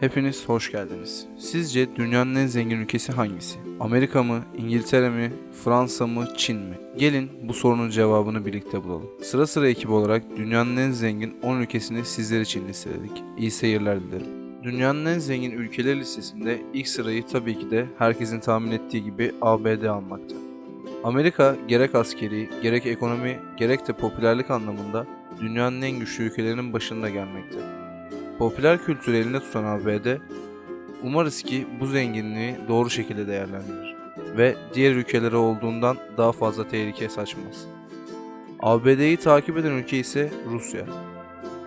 Hepiniz hoş geldiniz. Sizce dünyanın en zengin ülkesi hangisi? Amerika mı, İngiltere mi, Fransa mı, Çin mi? Gelin bu sorunun cevabını birlikte bulalım. Sıra sıra ekip olarak dünyanın en zengin 10 ülkesini sizler için listeledik. İyi seyirler dilerim. Dünyanın en zengin ülkeler listesinde ilk sırayı tabii ki de herkesin tahmin ettiği gibi ABD almakta. Amerika gerek askeri, gerek ekonomi, gerek de popülerlik anlamında dünyanın en güçlü ülkelerinin başında gelmekte. Popüler kültürü elinde tutan ABD, umarız ki bu zenginliği doğru şekilde değerlendirir ve diğer ülkelere olduğundan daha fazla tehlike saçmaz. ABD'yi takip eden ülke ise Rusya.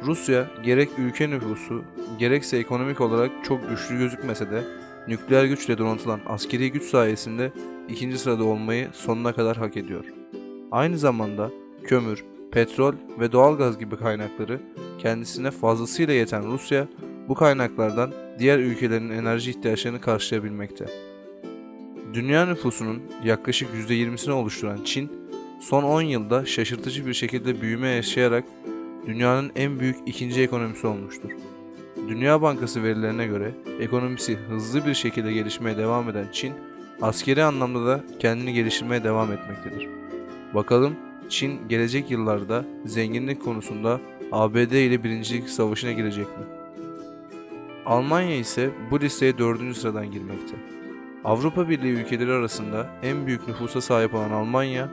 Rusya gerek ülke nüfusu gerekse ekonomik olarak çok güçlü gözükmese de nükleer güçle donatılan askeri güç sayesinde ikinci sırada olmayı sonuna kadar hak ediyor. Aynı zamanda kömür, petrol ve doğalgaz gibi kaynakları kendisine fazlasıyla yeten Rusya bu kaynaklardan diğer ülkelerin enerji ihtiyaçlarını karşılayabilmekte. Dünya nüfusunun yaklaşık %20'sini oluşturan Çin, son 10 yılda şaşırtıcı bir şekilde büyüme yaşayarak dünyanın en büyük ikinci ekonomisi olmuştur. Dünya Bankası verilerine göre ekonomisi hızlı bir şekilde gelişmeye devam eden Çin, askeri anlamda da kendini geliştirmeye devam etmektedir. Bakalım Çin gelecek yıllarda zenginlik konusunda ABD ile birincilik savaşına girecek mi? Almanya ise bu listeye dördüncü sıradan girmekte. Avrupa Birliği ülkeleri arasında en büyük nüfusa sahip olan Almanya,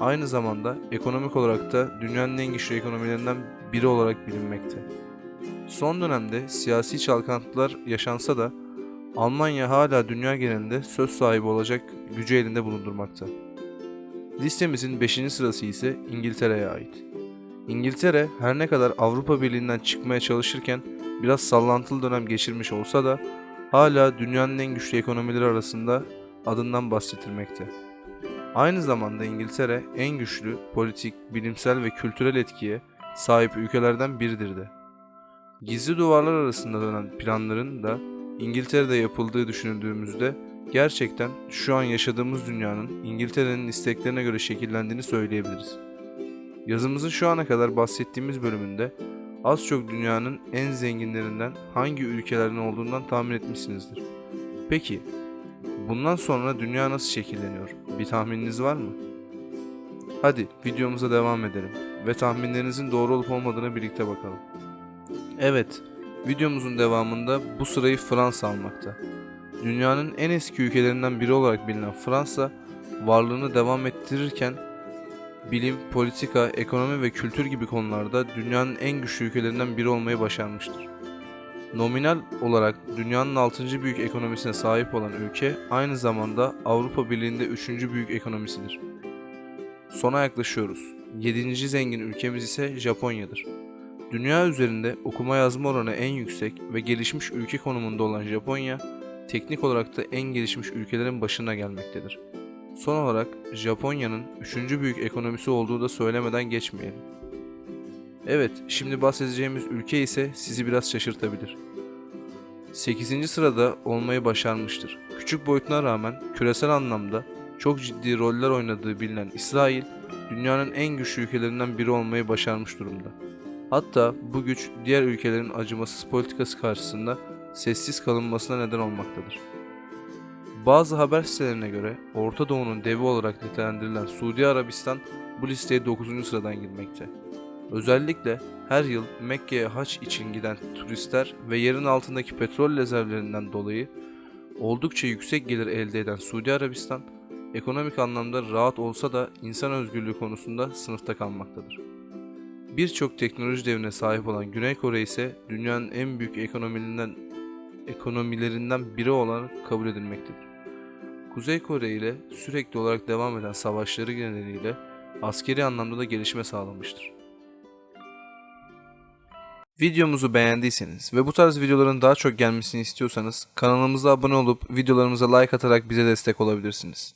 aynı zamanda ekonomik olarak da dünyanın en güçlü ekonomilerinden biri olarak bilinmekte. Son dönemde siyasi çalkantılar yaşansa da Almanya hala dünya genelinde söz sahibi olacak gücü elinde bulundurmakta. Listemizin 5. sırası ise İngiltere'ye ait. İngiltere her ne kadar Avrupa Birliği'nden çıkmaya çalışırken biraz sallantılı dönem geçirmiş olsa da hala dünyanın en güçlü ekonomileri arasında adından bahsedilmekte. Aynı zamanda İngiltere en güçlü politik, bilimsel ve kültürel etkiye sahip ülkelerden biridir de. Gizli duvarlar arasında dönen planların da İngiltere'de yapıldığı düşünüldüğümüzde gerçekten şu an yaşadığımız dünyanın İngiltere'nin isteklerine göre şekillendiğini söyleyebiliriz. Yazımızın şu ana kadar bahsettiğimiz bölümünde az çok dünyanın en zenginlerinden hangi ülkelerden olduğundan tahmin etmişsinizdir. Peki, bundan sonra dünya nasıl şekilleniyor? Bir tahmininiz var mı? Hadi videomuza devam edelim ve tahminlerinizin doğru olup olmadığını birlikte bakalım. Evet, videomuzun devamında bu sırayı Fransa almakta. Dünyanın en eski ülkelerinden biri olarak bilinen Fransa, varlığını devam ettirirken bilim, politika, ekonomi ve kültür gibi konularda dünyanın en güçlü ülkelerinden biri olmayı başarmıştır. Nominal olarak dünyanın 6. büyük ekonomisine sahip olan ülke aynı zamanda Avrupa Birliği'nde 3. büyük ekonomisidir. Sona yaklaşıyoruz. 7. zengin ülkemiz ise Japonya'dır. Dünya üzerinde okuma yazma oranı en yüksek ve gelişmiş ülke konumunda olan Japonya, teknik olarak da en gelişmiş ülkelerin başına gelmektedir. Son olarak Japonya'nın 3. büyük ekonomisi olduğu da söylemeden geçmeyelim. Evet, şimdi bahsedeceğimiz ülke ise sizi biraz şaşırtabilir. 8. sırada olmayı başarmıştır. Küçük boyutuna rağmen küresel anlamda çok ciddi roller oynadığı bilinen İsrail, dünyanın en güçlü ülkelerinden biri olmayı başarmış durumda. Hatta bu güç diğer ülkelerin acımasız politikası karşısında sessiz kalınmasına neden olmaktadır. Bazı haber sitelerine göre Orta Doğu'nun devi olarak nitelendirilen Suudi Arabistan bu listeye 9. sıradan girmekte. Özellikle her yıl Mekke'ye haç için giden turistler ve yerin altındaki petrol rezervlerinden dolayı oldukça yüksek gelir elde eden Suudi Arabistan, ekonomik anlamda rahat olsa da insan özgürlüğü konusunda sınıfta kalmaktadır. Birçok teknoloji devine sahip olan Güney Kore ise dünyanın en büyük ekonomilerinden ekonomilerinden biri olarak kabul edilmektedir. Kuzey Kore ile sürekli olarak devam eden savaşları nedeniyle askeri anlamda da gelişme sağlamıştır. Videomuzu beğendiyseniz ve bu tarz videoların daha çok gelmesini istiyorsanız kanalımıza abone olup videolarımıza like atarak bize destek olabilirsiniz.